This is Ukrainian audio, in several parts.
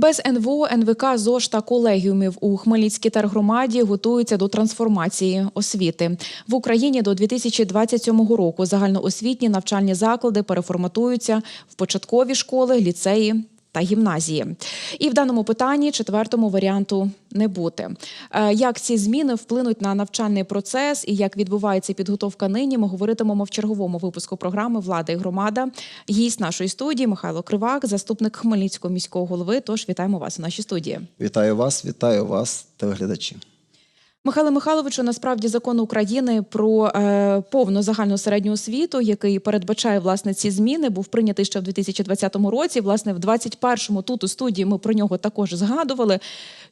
Без НВО, НВК, ЗОЖ та колегіумів у Хмельницькій тергромаді готуються до трансформації освіти в Україні до 2027 року. Загальноосвітні навчальні заклади переформатуються в початкові школи, ліцеї. Та гімназії, і в даному питанні четвертому варіанту не бути. Е, Як ці зміни вплинуть на навчальний процес і як відбувається підготовка нині, ми говоритимемо в черговому випуску програми Влада і громада. Гість нашої студії Михайло Кривак, заступник Хмельницького міського голови. Тож вітаємо вас у нашій студії. Вітаю вас, вітаю вас, телеглядачі. Михайло Михайловичу, насправді закон України про е, повну загальну середню освіту, який передбачає власне ці зміни, був прийнятий ще в 2020 році. Власне, в 21-му тут у студії ми про нього також згадували.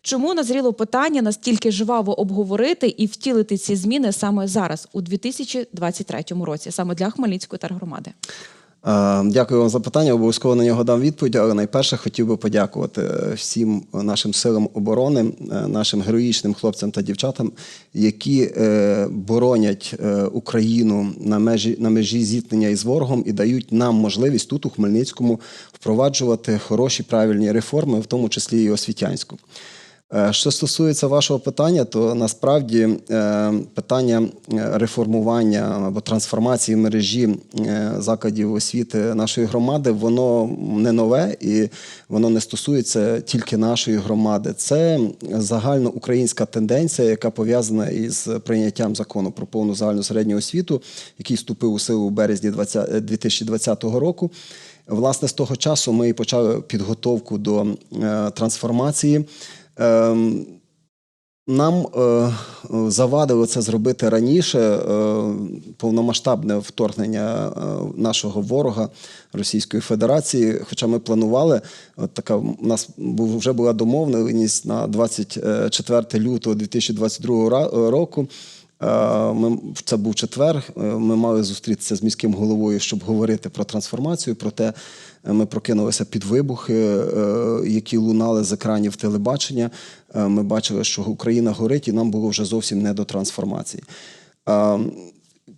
Чому назріло питання настільки жваво обговорити і втілити ці зміни саме зараз, у 2023 році, саме для Хмельницької тергромади? Е, Дякую вам за питання. Обов'язково на нього дам відповідь. Але найперше хотів би подякувати е, всім нашим силам оборони, е, нашим героїчним хлопцям та дівчатам, які боронять Україну на межі на межі зіткнення із ворогом і дають нам можливість тут у Хмельницькому впроваджувати хороші правильні реформи, в тому числі і освітянську. Е, Що стосується вашого питання, то насправді е, питання е, реформування або трансформації мережі закладів освіти нашої громади, воно не нове і воно не стосується тільки нашої громади. Це загальноукраїнська тенденція, яка пов'язана із прийняттям закону про повну загальну середню освіту, який вступив у силу у березні 2020 року. Власне, з того часу ми і почали підготовку до трансформації. Ем, Нам е, завадило це зробити раніше е, повномасштабне вторгнення е, нашого ворога Російської Федерації. Хоча ми планували, от така у нас вже була домовленість на 24 лютого 2022 року. Е, Ми, це був четвер. е, Ми мали зустрітися з міським головою, щоб говорити про трансформацію. Проте е, ми прокинулися під вибухи, які лунали з екранів телебачення. Ми бачили, що Україна горить, і нам було вже зовсім не до трансформації.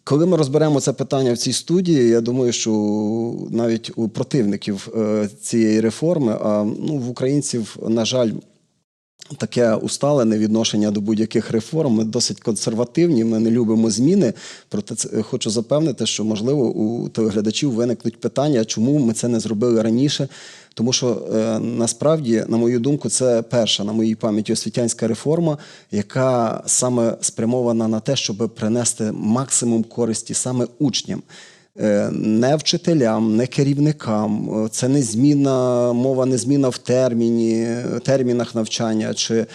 Коли ми розберемо це питання в цій студії, я думаю, що навіть у противників цієї реформи, а ну, в українців, на жаль, таке усталене відношення до будь-яких реформ. Ми досить консервативні, ми не любимо зміни. Проте хочу запевнити, що можливо у телеглядачів виникнуть питання, чому ми це не зробили раніше. Тому що е, насправді, на мою думку, це перша на моїй пам'яті освітянська реформа, яка саме спрямована на те, щоб принести максимум користі саме учням. Е, Не вчителям, не керівникам, Е, це не зміна, мова не зміна в терміні, термінах навчання чи е,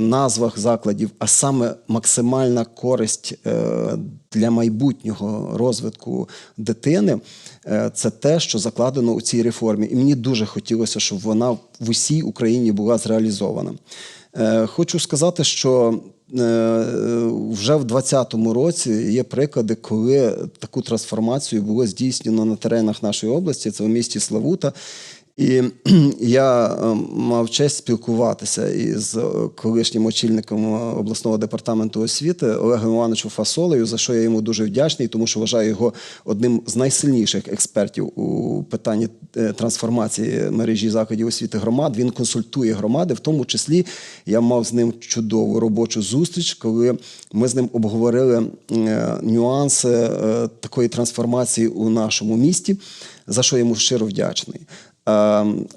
назвах закладів, а саме максимальна користь для майбутнього розвитку дитини. Це те, що закладено у цій реформі. І мені дуже хотілося, щоб вона в усій Україні була зреалізована. Хочу сказати, що вже в 2020 році є приклади, коли таку трансформацію було здійснено на теренах нашої області. Це в місті Славута. І я е, мав честь спілкуватися із е, колишнім очільником е, обласного департаменту освіти Олегом Івановичем Фасолею, за що я йому дуже вдячний, тому що вважаю його одним з найсильніших експертів у питанні трансформації мережі закладів освіти громад. Він консультує громади, в тому числі я мав з ним чудову робочу зустріч, коли ми з ним обговорили нюанси такої трансформації у нашому місті, за що я йому щиро вдячний. Е,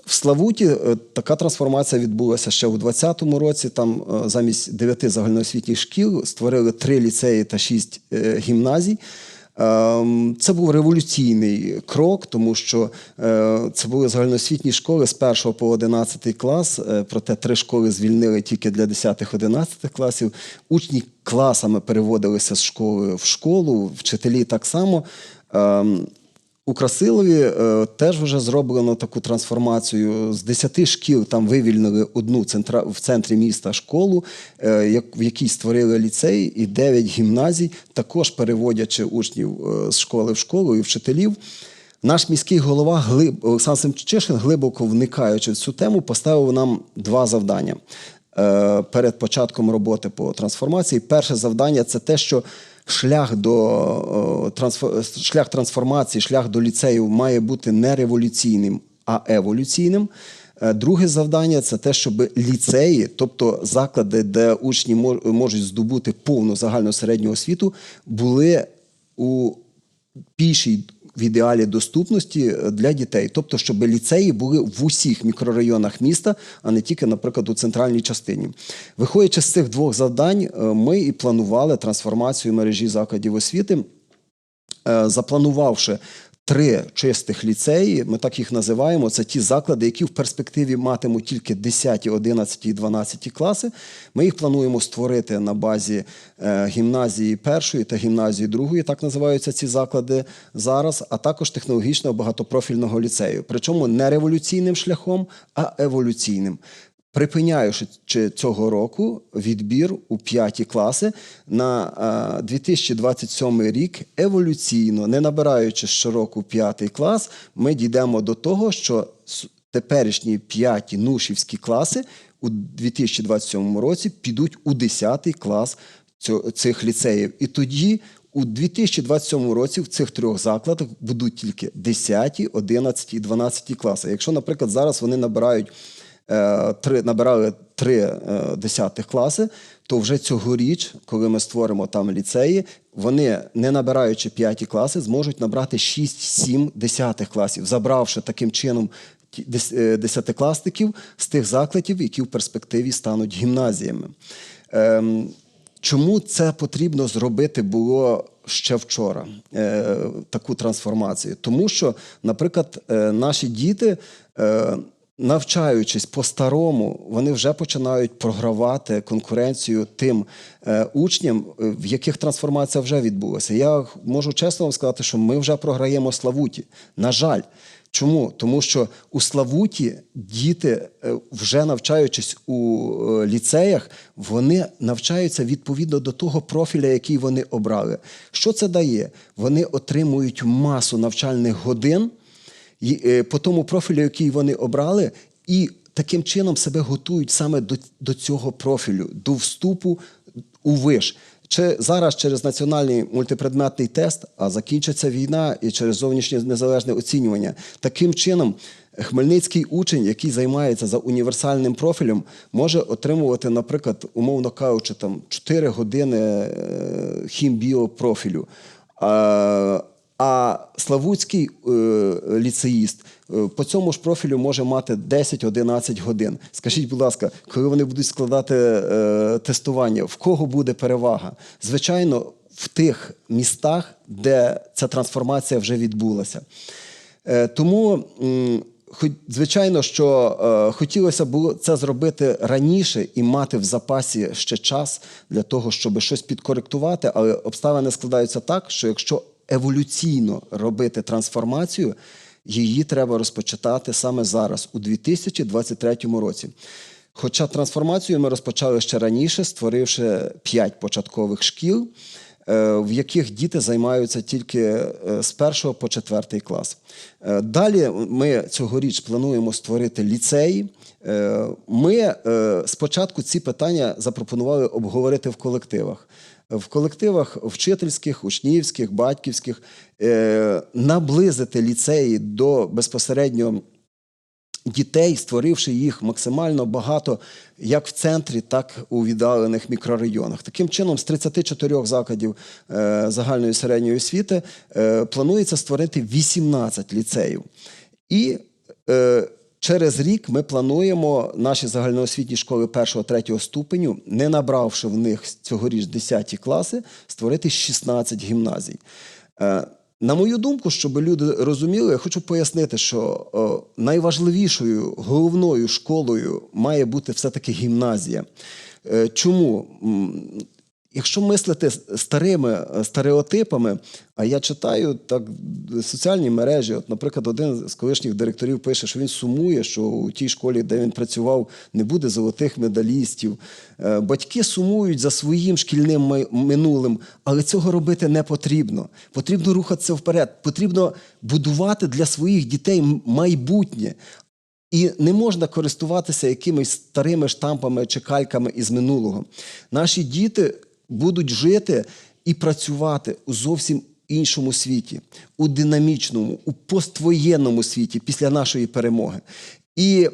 В Славуті е, така трансформація відбулася ще у 2020 році. Там е, замість дев'яти загальноосвітніх шкіл створили три ліцеї та шість е, гімназій. Ем, Це був революційний крок, тому що це були загальноосвітні школи з 1 по 11 клас, проте три школи звільнили тільки для 10-11 класів. Учні класами переводилися з школи в школу, вчителі так само. У Красилові е, теж вже зроблено таку трансформацію. З 10 шкіл там вивільнили одну центра, в центрі міста школу, е, як, в якій створили ліцей, і 9 гімназій, також переводячи учнів е, з школи в школу і вчителів. Наш міський голова Глиб, Олександр Семчишин, глибоко вникаючи в цю тему, поставив нам два завдання е, перед початком роботи по трансформації. Перше завдання це те, що шлях до шлях трансформації, шлях до ліцею має бути не революційним, а еволюційним. Е, Друге завдання це те, щоб ліцеї, тобто заклади, де учні можуть здобути повну загальну середню освіту, були у більшій в ідеалі доступності е, для дітей, тобто, щоб ліцеї були в усіх мікрорайонах міста, а не тільки, наприклад, у центральній частині. Виходячи з цих двох завдань, е, ми і планували трансформацію мережі закладів освіти, е, запланувавши. Три чистих ліцеї, ми так їх називаємо. Це ті заклади, які в перспективі матимуть тільки 10, 11 і 12 класи. Ми їх плануємо створити на базі е, гімназії першої та гімназії другої, так називаються ці заклади зараз, а також технологічного багатопрофільного ліцею. Причому не революційним шляхом, а еволюційним. Припиняючи цього року відбір у п'яті класи на е, 2027 рік еволюційно, не набираючи щороку п'ятий клас, ми дійдемо до того, що теперішні п'яті нушівські класи у 2027 році підуть у 10 клас цих ліцеїв. І тоді у 2027 році в цих трьох закладах будуть тільки 10, 11 і 12 класи. Якщо, наприклад, зараз вони набирають три набирали три е, десятих класи, то вже цьогоріч, коли ми створимо там ліцеї, вони, не набираючи п'яті класи, зможуть набрати 6-7 десятих класів, забравши таким чином е, десятикласників з тих закладів, які в перспективі стануть гімназіями. Ем, Чому це потрібно зробити було ще вчора, е, таку трансформацію? Тому що, наприклад, е, наші діти, е, навчаючись по-старому, вони вже починають програвати конкуренцію тим е, учням, е, в яких трансформація вже відбулася. Я можу чесно вам сказати, що ми вже програємо Славуті. На жаль. Чому? Тому що у Славуті діти, е, вже навчаючись у ліцеях, вони навчаються відповідно до того профіля, який вони обрали. Що це дає? Вони отримують масу навчальних годин по тому профілю, який вони обрали, і таким чином себе готують саме до, до цього профілю, до вступу у виш. Чи зараз через національний мультипредметний тест, а закінчиться війна і через зовнішнє незалежне оцінювання. Таким чином, хмельницький учень, який займається за універсальним профілем, може отримувати, наприклад, умовно кажучи, там 4 години е, хімбіопрофілю. А, Славутський е, ліцеїст е, по цьому ж профілю може мати 10-11 годин. Скажіть, будь ласка, коли вони будуть складати е, тестування, в кого буде перевага? Звичайно, в тих містах, де ця трансформація вже відбулася. Е, тому, м, звичайно, що е, хотілося було це зробити раніше і мати в запасі ще час для того, щоб щось підкоректувати, але обставини складаються так, що якщо еволюційно робити трансформацію, її треба розпочати саме зараз, у 2023 році. Хоча трансформацію ми розпочали ще раніше, створивши п'ять початкових шкіл, е, в яких діти займаються тільки е, з першого по четвертий клас. Е, Далі ми цьогоріч плануємо створити ліцеї. Ми спочатку ці питання запропонували обговорити в колективах. В колективах вчительських, учнівських, батьківських е, наблизити ліцеї до безпосередньо дітей, створивши їх максимально багато як в центрі, так і у віддалених мікрорайонах. Таким чином, з 34 закладів е, загальної середньої освіти е, планується створити 18 ліцеїв. І Через рік ми плануємо наші загальноосвітні школи 1-3 ступеню, не набравши в них цьогоріч 10 класи, створити 16 гімназій. Е, На мою думку, щоб люди розуміли, я хочу пояснити, що найважливішою головною школою має бути все-таки гімназія. Е, Чому? Якщо мислити старими е, стереотипами, а я читаю так соціальні мережі. От, наприклад, один з колишніх директорів пише, що він сумує, що у тій школі, де він працював, не буде золотих медалістів. Е, Батьки сумують за своїм шкільним минулим, але цього робити не потрібно. Потрібно рухатися вперед. Потрібно будувати для своїх дітей майбутнє. І не можна користуватися якимись старими штампами чи кальками із минулого. Наші діти будуть жити і працювати у зовсім іншому світі, у динамічному, у поствоєнному світі після нашої перемоги. І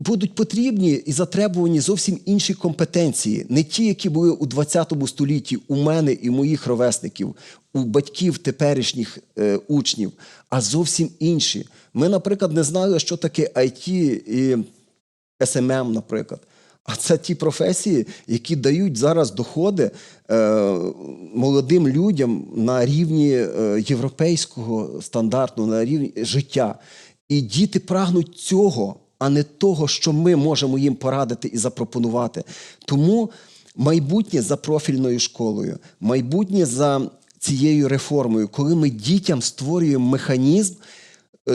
будуть потрібні і затребувані зовсім інші компетенції, не ті, які були у 20 столітті у мене і моїх ровесників, у батьків теперішніх е, учнів, а зовсім інші. Ми, наприклад, не знали, що таке IT і SMM, наприклад. А це ті професії, які дають зараз доходи е, молодим людям на рівні е, європейського стандарту, на рівні життя. І діти прагнуть цього, а не того, що ми можемо їм порадити і запропонувати. Тому майбутнє за профільною школою, майбутнє за цією реформою, коли ми дітям створюємо механізм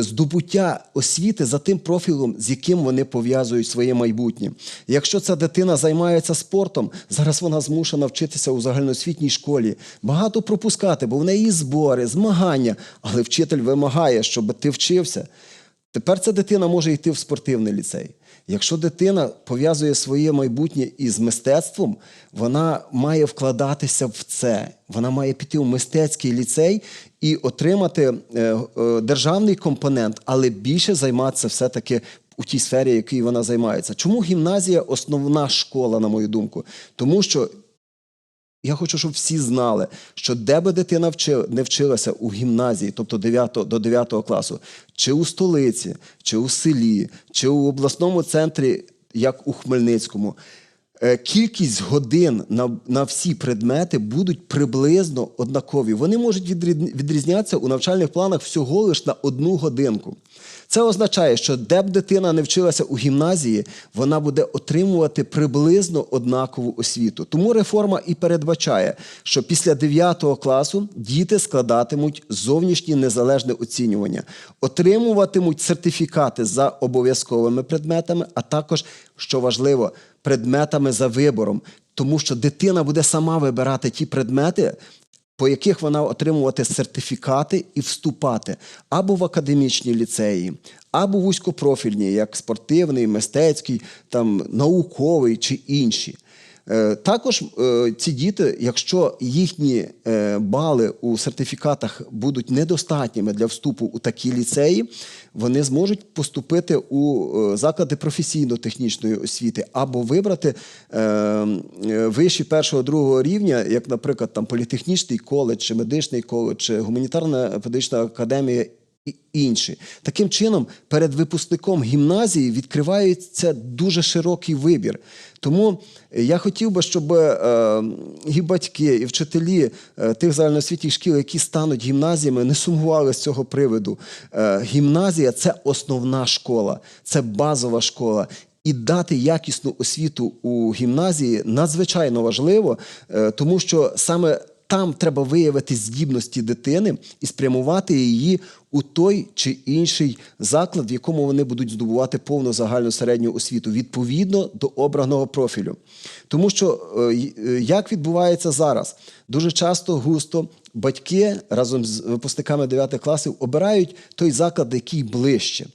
здобуття освіти за тим профілем, з яким вони пов'язують своє майбутнє. Якщо ця дитина займається спортом, зараз вона змушена вчитися у загальноосвітній школі, багато пропускати, бо в неї збори, змагання, але вчитель вимагає, щоб ти вчився. Тепер ця дитина може йти в спортивний ліцей. Якщо дитина пов'язує своє майбутнє із мистецтвом, вона має вкладатися в це. Вона має піти в мистецький ліцей і отримати е, е, державний компонент, але більше займатися все-таки у тій сфері, якій вона займається. Чому гімназія основна школа, на мою думку? Тому що я хочу, щоб всі знали, що де би дитина вчи- не вчилася у гімназії, тобто 9, до 9 класу, чи у столиці, чи у селі, чи у обласному центрі, як у Хмельницькому, кількість годин на, на всі предмети будуть приблизно однакові. Вони можуть відрі- відрізнятися у навчальних планах всього лише на одну годинку. Це означає, що де б дитина не вчилася у гімназії, вона буде отримувати приблизно однакову освіту. Тому реформа і передбачає, що після 9 класу діти складатимуть зовнішнє незалежне оцінювання, отримуватимуть сертифікати за обов'язковими предметами, а також, що важливо, предметами за вибором. Тому що дитина буде сама вибирати ті предмети, по яких вона отримувати сертифікати і вступати або в академічні ліцеї, або вузькопрофільні, як спортивний, мистецький, там, науковий чи інші. Е, Також е, ці діти, якщо їхні е, бали у сертифікатах будуть недостатніми для вступу у такі ліцеї, вони зможуть поступити у заклади професійно-технічної освіти або вибрати виші першого другого рівня, як, наприклад, там політехнічний коледж, медичний коледж, гуманітарна педагогічна академія і інші. Таким чином, перед випускником гімназії відкривається дуже широкий вибір. Тому я хотів би, щоб е, і батьки, і вчителі е, тих загальноосвітніх шкіл, які стануть гімназіями, не сумували з цього приводу. Е, гімназія це основна школа, це базова школа. І дати якісну освіту у гімназії надзвичайно важливо, е, тому що саме там треба виявити здібності дитини і спрямувати її у той чи інший заклад, в якому вони будуть здобувати повну загальну середню освіту відповідно до обраного профілю. Тому що е, е, як відбувається зараз, дуже часто густо батьки разом з випускниками 9 класів обирають той заклад, який ближче.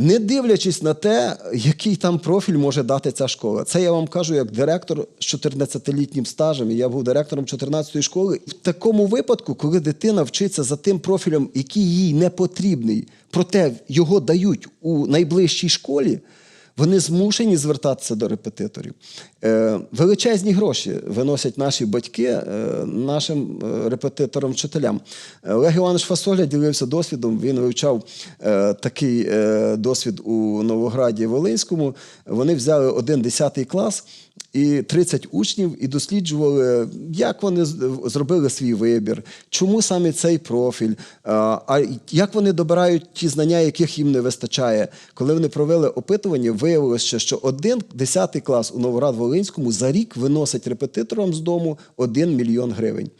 Не дивлячись на те, який там профіль може дати ця школа. Це я вам кажу як директор з 14-літнім стажем. Я був директором 14-ї школи. В такому випадку, коли дитина вчиться за тим профілем, який їй не потрібний, проте його дають у найближчій школі, вони змушені звертатися до репетиторів. Е, величезні гроші виносять наші батьки е, нашим е, репетиторам-вчителям. Е, Олег Іванович Фасоля ділився досвідом. Він вивчав такий досвід у Новограді Волинському. Вони взяли один 10 клас і 30 учнів і досліджували, як вони зробили свій вибір, чому саме цей профіль, а як вони добирають ті знання, яких їм не вистачає. Коли вони провели опитування, виявилося, що один 10 клас у Новоград-Волинському за рік виносить репетиторам з дому 1 мільйон гривень.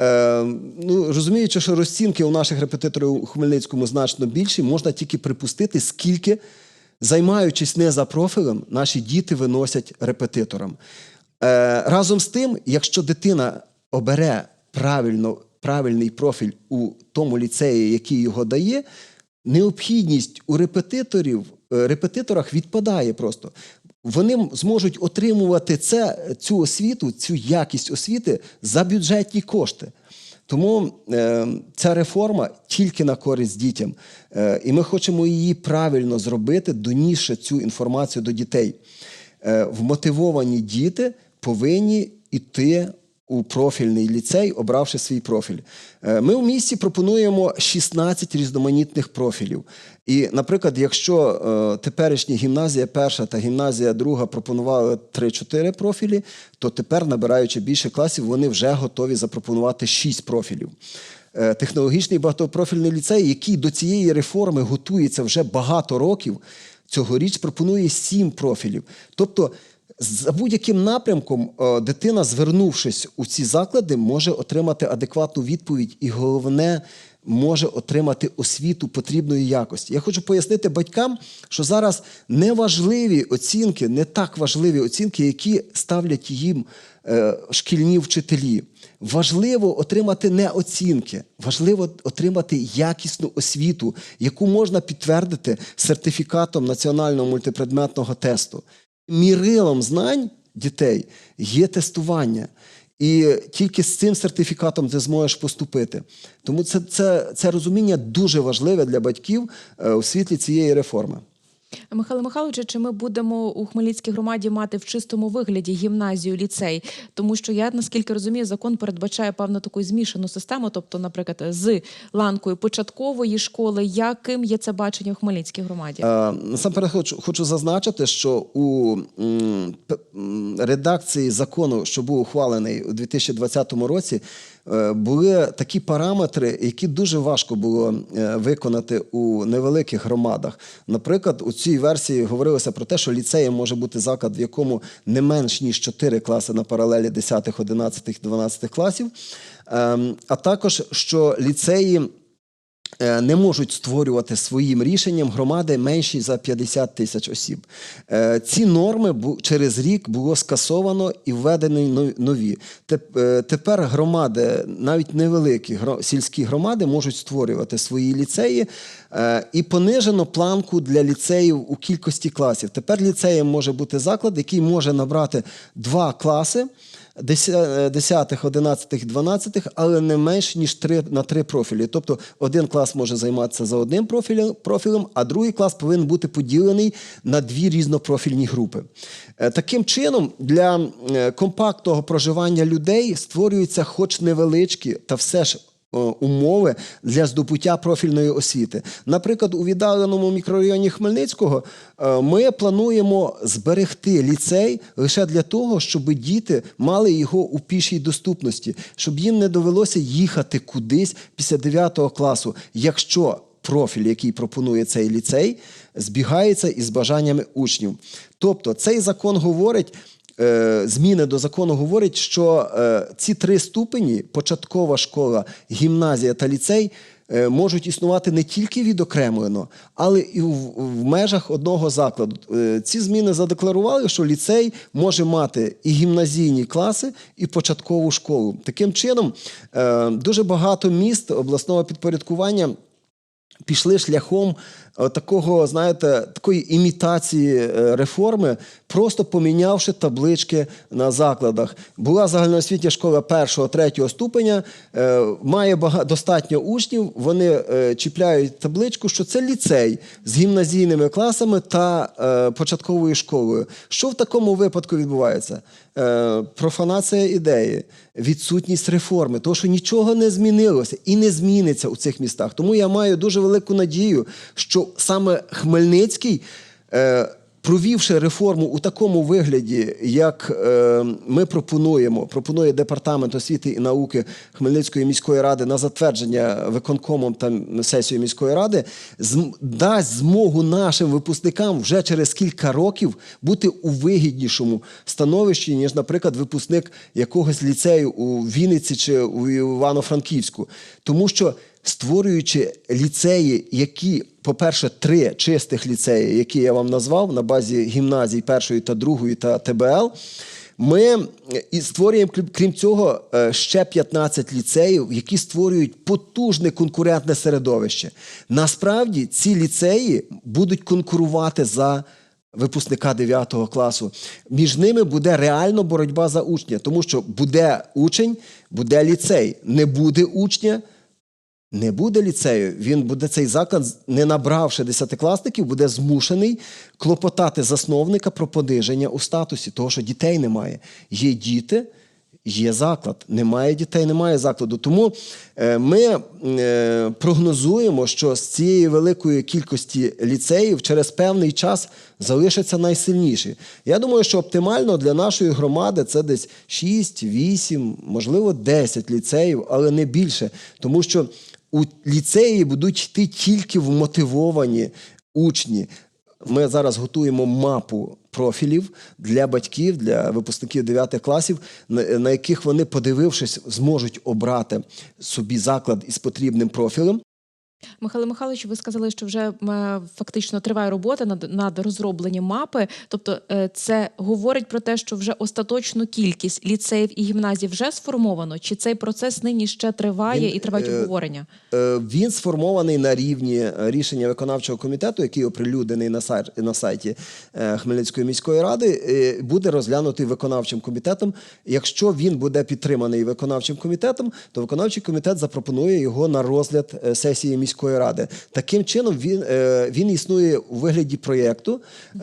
Е, ну, розуміючи, що розцінки у наших репетиторів у Хмельницькому значно більші, можна тільки припустити, скільки, займаючись не за профілем, наші діти виносять репетиторам. Е, разом з тим, якщо дитина обере правильно, правильний профіль у тому ліцеї, який його дає, необхідність у репетиторів, е, репетиторах відпадає просто. Вони зможуть отримувати це, цю освіту, цю якість освіти за бюджетні кошти. Тому е, ця реформа тільки на користь дітям. Е, і ми хочемо її правильно зробити, донісши цю інформацію до дітей. Е, вмотивовані діти повинні йти у профільний ліцей, обравши свій профіль. Е, Ми в місті пропонуємо 16 різноманітних профілів. І, наприклад, якщо е, теперішня гімназія перша та гімназія друга пропонували 3-4 профілі, то тепер, набираючи більше класів, вони вже готові запропонувати 6 профілів. Е, Технологічний багатопрофільний ліцей, який до цієї реформи готується вже багато років, цьогоріч пропонує 7 профілів. Тобто, за будь-яким напрямком е, дитина, звернувшись у ці заклади, може отримати адекватну відповідь, і головне може отримати освіту потрібної якості. Я хочу пояснити батькам, що зараз неважливі оцінки, не так важливі оцінки, які ставлять їм е, шкільні вчителі. Важливо отримати не оцінки, важливо отримати якісну освіту, яку можна підтвердити сертифікатом національного мультипредметного тесту. Мірилом знань дітей є тестування. І тільки з цим сертифікатом ти зможеш поступити. Тому це, це, це розуміння дуже важливе для батьків е, у світлі цієї реформи. Михайло Михайловичу, чи ми будемо у Хмельницькій громаді мати в чистому вигляді гімназію, ліцей? Тому що я наскільки розумію, закон передбачає певну таку змішану систему, тобто, наприклад, з ланкою початкової школи. Яким є це бачення в Хмельницькій громаді? Е, Насамперед хочу, хочу зазначити, що у редакції закону, що був ухвалений у 2020 році, були такі параметри, які дуже важко було е, виконати у невеликих громадах. Наприклад, у цій версії говорилося про те, що ліцеєм може бути заклад, в якому не менш ніж 4 класи на паралелі 10, 11, 12 класів. Ем, А також що ліцеї е, не можуть створювати своїм рішенням громади менші за 50 тисяч осіб. Е, Ці норми через рік було скасовано і введені нові. Е, Тепер громади, навіть невеликі сільські громади, можуть створювати свої ліцеї е, і понижено планку для ліцеїв у кількості класів. Тепер ліцеєм може бути заклад, який може набрати два класи. 10, 11, 12, але не менш ніж 3 на 3 профілі. Тобто один клас може займатися за одним профілем, а другий клас повинен бути поділений на дві різнопрофільні групи. Е, Таким чином, для е, компактного проживання людей створюються хоч невеличкі, та все ж е, умови для здобуття профільної освіти. Наприклад, у віддаленому мікрорайоні Хмельницького е, ми плануємо зберегти ліцей лише для того, щоб діти мали його у пішій доступності, щоб їм не довелося їхати кудись після 9 класу, якщо профіль, який пропонує цей ліцей, збігається із бажаннями учнів. Тобто цей закон говорить. Е, Зміни до закону говорять, що е, ці три ступені початкова школа, гімназія та ліцей е, можуть існувати не тільки відокремлено, але і в, межах одного закладу. Ці зміни задекларували, що ліцей може мати і гімназійні класи, і початкову школу. Таким чином, дуже багато міст обласного підпорядкування пішли шляхом такого, знаєте, такої імітації е, реформи, просто помінявши таблички на закладах. Була загальноосвітня школа першого, третього ступеня, е, має достатньо учнів, вони е, чіпляють табличку, що це ліцей з гімназійними класами та е, початковою школою. Що в такому випадку відбувається? Е, профанація ідеї, відсутність реформи, тому що нічого не змінилося і не зміниться у цих містах. Тому я маю дуже велику надію, що саме Хмельницький. Е, Провівши реформу у такому вигляді, як е, ми пропонуємо, пропонує департамент освіти і науки Хмельницької міської ради на затвердження виконкомом та сесією міської ради, дасть змогу нашим випускникам вже через кілька років бути у вигіднішому становищі, ніж, наприклад, випускник якогось ліцею у Вінниці чи у Івано-Франківську, тому що створюючи ліцеї, які, по-перше, три чистих ліцеї, які я вам назвав на базі гімназій першої та другої та ТБЛ. Ми е, і створюємо, крім- цього, е, ще 15 ліцеїв, які створюють потужне конкурентне середовище. Насправді ці ліцеї будуть конкурувати за випускника 9 класу, між ними буде реально боротьба за учня, тому що буде учень, буде ліцей, не буде учня. Не буде ліцею, він буде цей заклад, не набравши десятикласників, буде змушений клопотати засновника про пониження у статусі, того, що дітей немає. Є діти, є заклад. Немає дітей, немає закладу. Тому е, ми е, прогнозуємо, що з цієї великої кількості ліцеїв через певний час залишаться найсильніші. Я думаю, що оптимально для нашої громади це десь 6, 8, можливо, 10 ліцеїв, але не більше. Тому що у ліцеї будуть йти тільки вмотивовані учні. Ми зараз готуємо мапу профілів для батьків, для випускників 9 класів, на яких вони, подивившись, зможуть обрати собі заклад із потрібним профілем. Михайло Михайлович, ви сказали, що вже фактично триває робота над, над розробленням мапи. Тобто, е, це говорить про те, що вже остаточну кількість ліцеїв і гімназій вже сформовано, чи цей процес нині ще триває Він, і тривають е, обговорення? Е, Він сформований на рівні рішення виконавчого комітету, який оприлюднений на сайті, на сайті Хмельницької міської ради, буде розглянутий виконавчим комітетом. Якщо він буде підтриманий виконавчим комітетом, то виконавчий комітет запропонує його на розгляд сесії міської ради. Таким чином він, е, він існує у вигляді проєкту. Е,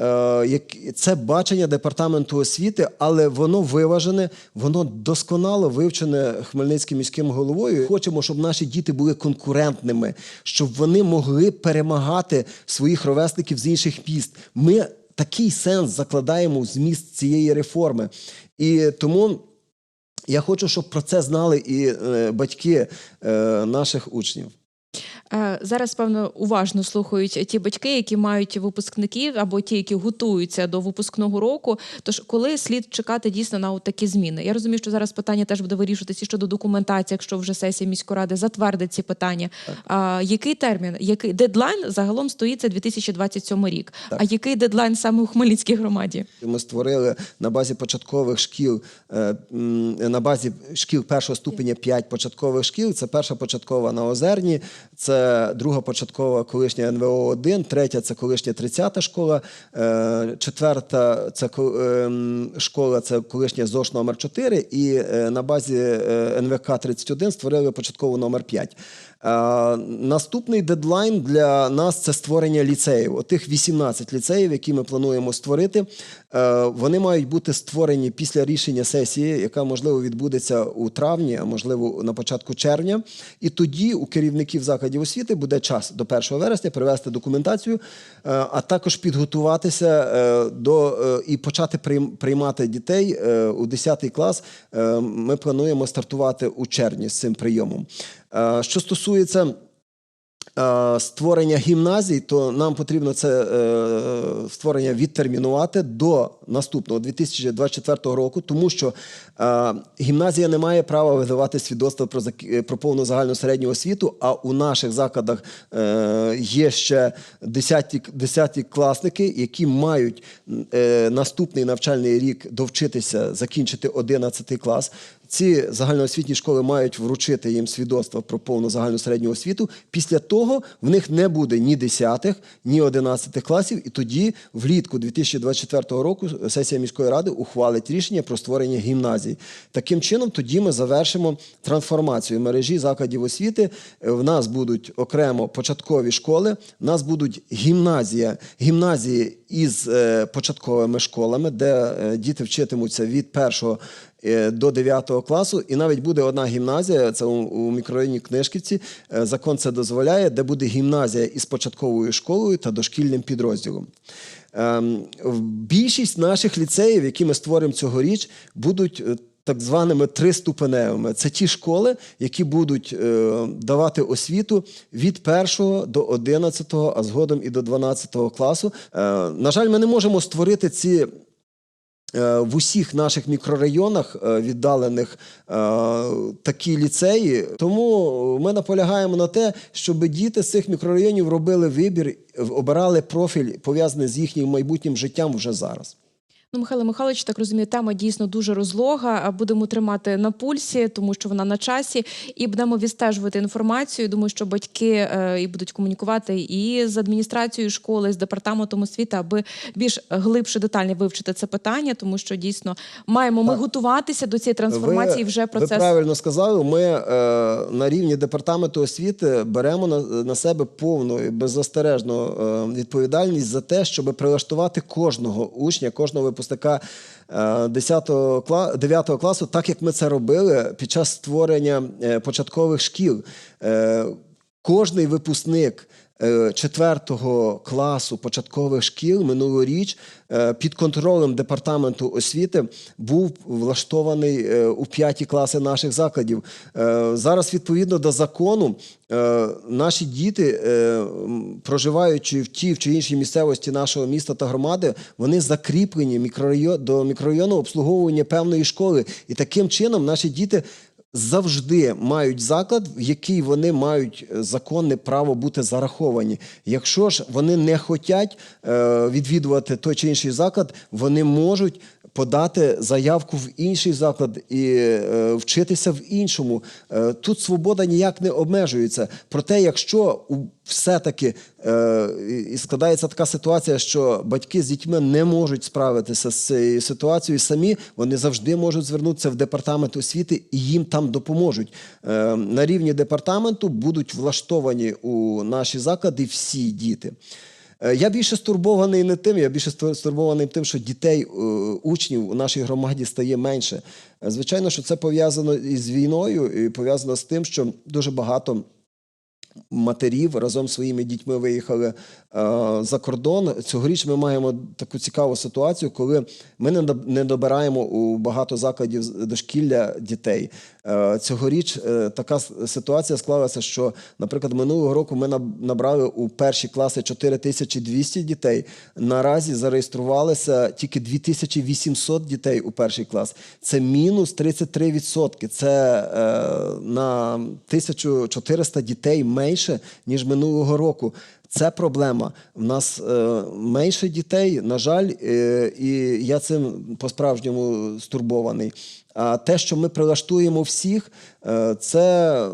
як- Це бачення департаменту освіти, але воно виважене, воно досконало вивчене Хмельницьким міським головою. Хочемо, щоб наші діти були конкурентними, щоб вони могли перемагати своїх ровесників з інших міст. Ми такий сенс закладаємо в зміст цієї реформи. І тому. Я хочу, щоб про це знали і е, батьки наших учнів. Е, Зараз, певно, уважно слухають ті батьки, які мають випускників, або ті, які готуються до випускного року. Тож, коли слід чекати дійсно на такі зміни? Я розумію, що зараз питання теж буде вирішуватися щодо документації, якщо вже сесія міської ради затвердить ці питання. А, який термін, який дедлайн загалом стоїть це 2027 рік? А який дедлайн саме у Хмельницькій громаді? Ми створили на базі початкових шкіл, е, на базі шкіл першого ступеня 5 початкових шкіл. Це перша початкова на Озерні, це друга початкова колишня НВО 1, третя це колишня 30-та школа, е, четверта це ем, школа, це колишня ЗОШ номер 4 і е, на базі е, НВК 31 створили початкову номер 5. Е, Наступний дедлайн для нас це створення ліцеїв. Отих 18 ліцеїв, які ми плануємо створити, е, вони мають бути створені після рішення сесії, яка можливо відбудеться у травні, а можливо на початку червня. І тоді у керівників закладів освіти буде час до 1 вересня привести документацію, е, а також підготуватися до і почати приймати дітей у 10 клас. Ми плануємо стартувати у червні з цим прийомом. Е, Що стосується е, створення гімназій, то нам потрібно це е, створення відтермінувати до наступного 2024 року, тому що гімназія не має права видавати свідоцтво про, про повну загальну середню освіту, а у наших закладах є ще 10, 10 класники, які мають наступний навчальний рік довчитися, закінчити 11 клас. Ці загальноосвітні школи мають вручити їм свідоцтво про повну загальну середню освіту. Після того в них не буде ні 10, ні 11 класів, і тоді, влітку 2024 року, сесія міської ради ухвалить рішення про створення гімназій. Таким чином, тоді ми завершимо трансформацію мережі закладів освіти. В нас будуть окремо початкові школи, в нас будуть гімназія, гімназії із е, початковими школами, де е, діти вчитимуться від першого е, до 9 класу, і навіть буде одна гімназія, це у, мікрорайоні Книжківці. Закон це дозволяє, де буде гімназія із початковою школою та дошкільним підрозділом. Ем, Більшість наших ліцеїв, які ми створимо цьогоріч, будуть. Так званими триступеневими. Це ті школи, які будуть е, давати освіту від 1 до 11, а згодом і до 12 класу. Е, на жаль, ми не можемо створити ці е, в усіх наших мікрорайонах е, віддалених е, такі ліцеї. Тому ми наполягаємо на те, щоб діти з цих мікрорайонів робили вибір, обирали профіль пов'язаний з їхнім майбутнім життям вже зараз. Ну, Михайло Михайлович, так розумію, тема дійсно дуже розлога. Будемо тримати на пульсі, тому що вона на часі, і будемо відстежувати інформацію. Думаю, що батьки е, і будуть комунікувати і з адміністрацією школи, і з департаментом освіти, аби більш глибше детально вивчити це питання, тому що дійсно маємо ми Так. готуватися до цієї трансформації. ви, вже ви процес правильно сказали. Ми е, на рівні департаменту освіти беремо на, на себе повну і беззастережну е, відповідальність за те, щоб прилаштувати кожного учня, кожного випускника. Е, 10 9 класу, так як ми це робили під час створення е, початкових шкіл. Е, Кожний випускник е, четвертого класу початкових шкіл минулоріч е, під контролем департаменту освіти був влаштований е, у п'яті класи наших закладів. Зараз, відповідно до закону, наші діти, проживаючи в тій чи іншій місцевості нашого міста та громади, вони закріплені до мікрорайону обслуговування певної школи. І таким чином наші діти завжди мають заклад, в який вони мають е, законне право бути зараховані. Якщо ж вони не хочуть е, відвідувати той чи інший заклад, вони можуть подати заявку в інший заклад і е, вчитися в іншому. Е, тут свобода ніяк не обмежується. Проте, якщо у все-таки е, і- складається така ситуація, що батьки з дітьми не можуть справитися з цією ситуацією самі, вони завжди можуть звернутися в департамент освіти і їм там допоможуть. Е, на рівні департаменту будуть влаштовані у наші заклади всі діти. Е, Я більше стурбований не тим, я більше стурбований тим, що дітей, е, учнів у нашій громаді стає менше. Е, Звичайно, що це пов'язано із війною і пов'язано з тим, що дуже багато матерів разом з своїми дітьми виїхали за кордон. Цьогоріч ми маємо таку цікаву ситуацію, коли ми не доб- не добираємо у багато закладів дошкілля дітей. Е, цьогоріч е, така ситуація склалася, що, наприклад, минулого року ми наб- набрали у перші класи 4200 дітей. Наразі зареєструвалися тільки 2800 дітей у перший клас. Це мінус 33%. Це е, на 1400 дітей менше, ніж минулого року. Це проблема. В нас е, менше дітей, на жаль, е, і я цим по-справжньому стурбований. А те, що ми прилаштуємо всіх, е, це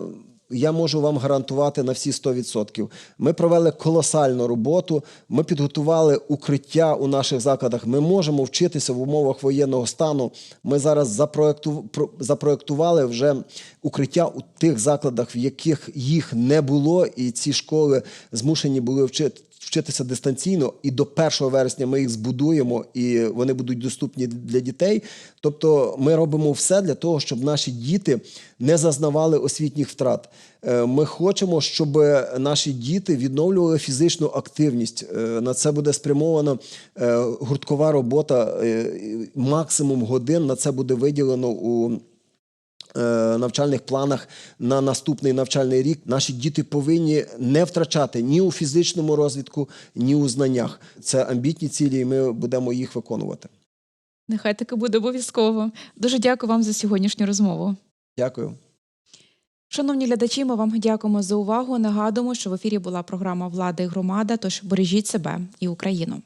я можу вам гарантувати на всі 100%. Ми провели колосальну роботу. Ми підготували укриття у наших закладах. Ми можемо вчитися в умовах воєнного стану. Ми зараз запроекту- про- запроектували вже укриття у тих закладах, в яких їх не було, і ці школи змушені були вчити. Вчитися дистанційно, і до 1 вересня ми їх збудуємо, і вони будуть доступні для дітей. Тобто, ми робимо все для того, щоб наші діти не зазнавали освітніх втрат. Е, Ми хочемо, щоб наші діти відновлювали фізичну активність. Е, На це буде спрямована е, гурткова робота. Максимум годин на це буде виділено у навчальних планах на наступний навчальний рік наші діти повинні не втрачати ні у фізичному розвитку, ні у знаннях. Це амбітні цілі, і ми будемо їх виконувати. нехай таки буде обов'язково. Дуже дякую вам за сьогоднішню розмову. Дякую. Шановні глядачі, ми вам дякуємо за увагу. Нагадуємо, що в ефірі була програма Влада і громада. Тож бережіть себе і Україну.